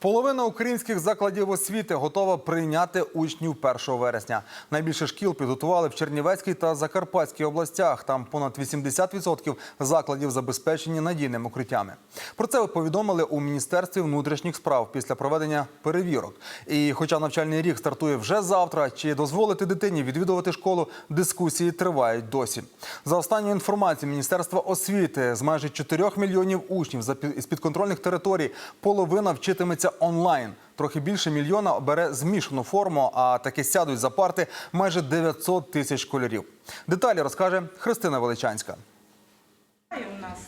Половина українських закладів освіти готова прийняти учнів 1 вересня. Найбільше шкіл підготували в Чернівецькій та Закарпатській областях. Там понад 80% закладів забезпечені надійними укриттями. Про це повідомили у міністерстві внутрішніх справ після проведення перевірок. І, хоча навчальний рік стартує вже завтра, чи дозволити дитині відвідувати школу, дискусії тривають досі. За останньою інформацією Міністерства освіти з майже 4 мільйонів учнів з підконтрольних територій половина вчитиметься онлайн. Трохи більше мільйона бере змішану форму, а таки сядуть за парти майже 900 тисяч школярів. Деталі розкаже Христина Величанська.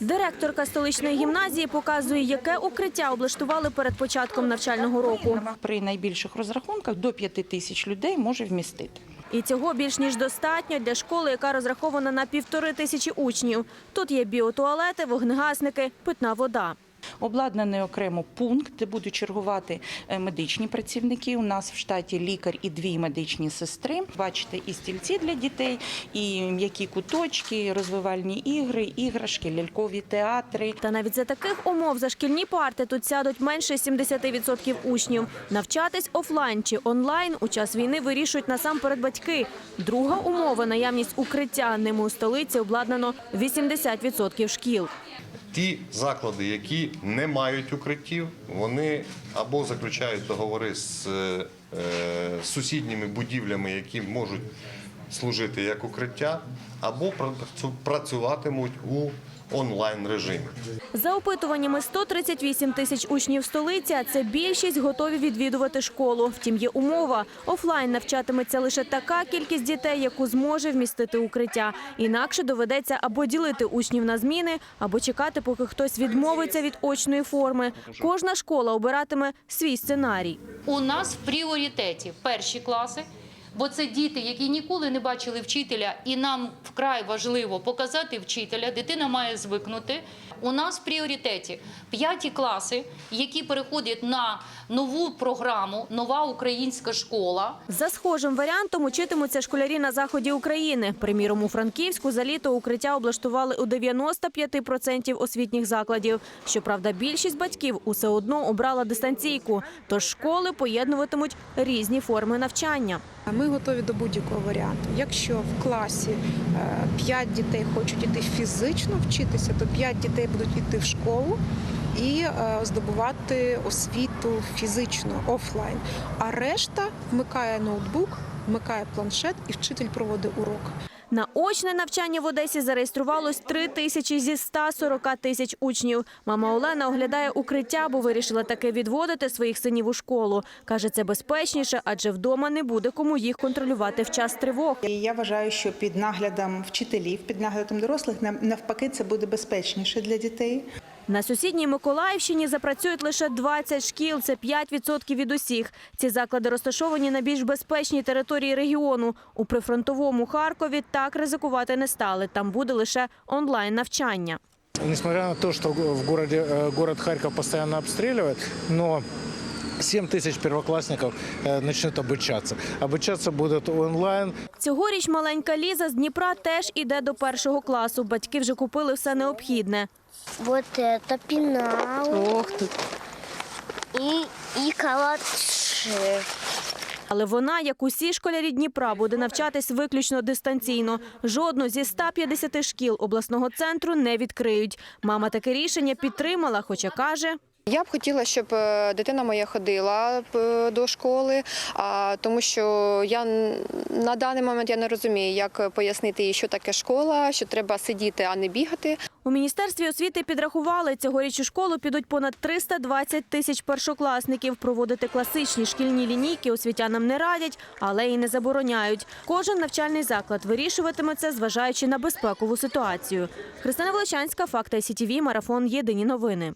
Директорка столичної гімназії показує, яке укриття облаштували перед початком навчального року. При найбільших розрахунках до 5 тисяч людей може вмістити. І цього більш ніж достатньо для школи, яка розрахована на півтори тисячі учнів. Тут є біотуалети, вогнегасники, питна вода. Обладнаний окремо пункт, де будуть чергувати е, медичні працівники. У нас в штаті лікар і дві медичні сестри. Бачите, і стільці для дітей, і м'які куточки, розвивальні ігри, іграшки, лялькові театри. Та навіть за таких умов за шкільні парти тут сядуть менше 70% учнів. Навчатись офлайн чи онлайн у час війни вирішують насамперед батьки. Друга умова наявність укриття. Ними у столиці обладнано 80% шкіл. Ті заклади, які не мають укриттів, вони або заключають договори з е, сусідніми будівлями, які можуть служити як укриття, або працю- працюватимуть у онлайн режимі. За опитуваннями 138 тисяч учнів столиці, а це більшість готові відвідувати школу. Втім, є умова. Офлайн навчатиметься лише така кількість дітей, яку зможе вмістити укриття. Інакше доведеться або ділити учнів на зміни, або чекати, поки хтось відмовиться від очної форми. Кожна школа обиратиме свій сценарій. У нас в пріоритеті перші класи, бо це діти, які ніколи не бачили вчителя, і нам вкрай важливо показати вчителя. Дитина має звикнути. У нас в пріоритеті п'яті класи, які переходять на нову програму, нова українська школа. За схожим варіантом учитимуться школярі на заході України. Приміром, у Франківську за літо укриття облаштували у 95% освітніх закладів. Щоправда, більшість батьків усе одно обрала дистанційку, тож школи поєднуватимуть різні форми навчання. Ми готові до будь-якого варіанту. Якщо в класі 5 дітей хочуть іти фізично вчитися, то 5 дітей будуть йти в школу і е, здобувати освіту фізично офлайн. А решта вмикає ноутбук, вмикає планшет і вчитель проводить урок. На очне навчання в Одесі зареєструвалось 3 тисячі зі 140 тисяч учнів. Мама Олена оглядає укриття, бо вирішила таки відводити своїх синів у школу. Каже, це безпечніше, адже вдома не буде кому їх контролювати в час тривог. І я вважаю, що під наглядом вчителів, під наглядом дорослих, навпаки, це буде безпечніше для дітей. На сусідній Миколаївщині запрацюють лише 20 шкіл, це 5% від усіх. Ці заклади розташовані на більш безпечній території регіону. У прифронтовому Харкові так ризикувати не стали. Там буде лише онлайн навчання. Несмотря на то, что в городе, э, город Харьков постоянно обстреливает, но 7 тысяч первоклассников э, начнут обучаться. Обучаться будут онлайн. Цьогоріч маленька Ліза з Дніпра теж іде до першого класу. Батьки вже купили все необхідне. Вот это пенал. Ох ти. И, и калачи. Але вона, як усі школярі Дніпра, буде навчатись виключно дистанційно. Жодну зі 150 шкіл обласного центру не відкриють. Мама таке рішення підтримала, хоча каже, Я б хотіла, щоб е, дитина моя ходила е, до школи, а, тому що я на даний момент я не розумію, як пояснити їй, що таке школа, що треба сидіти, а не бігати. У міністерстві освіти підрахували, цьогоріч у школу підуть понад 320 тисяч першокласників. Проводити класичні шкільні лінійки освітянам не радять, але й не забороняють. Кожен навчальний заклад вирішуватиме це, зважаючи на безпекову ситуацію. Христина Волочанська, факта СІТВ, Марафон. Єдині новини.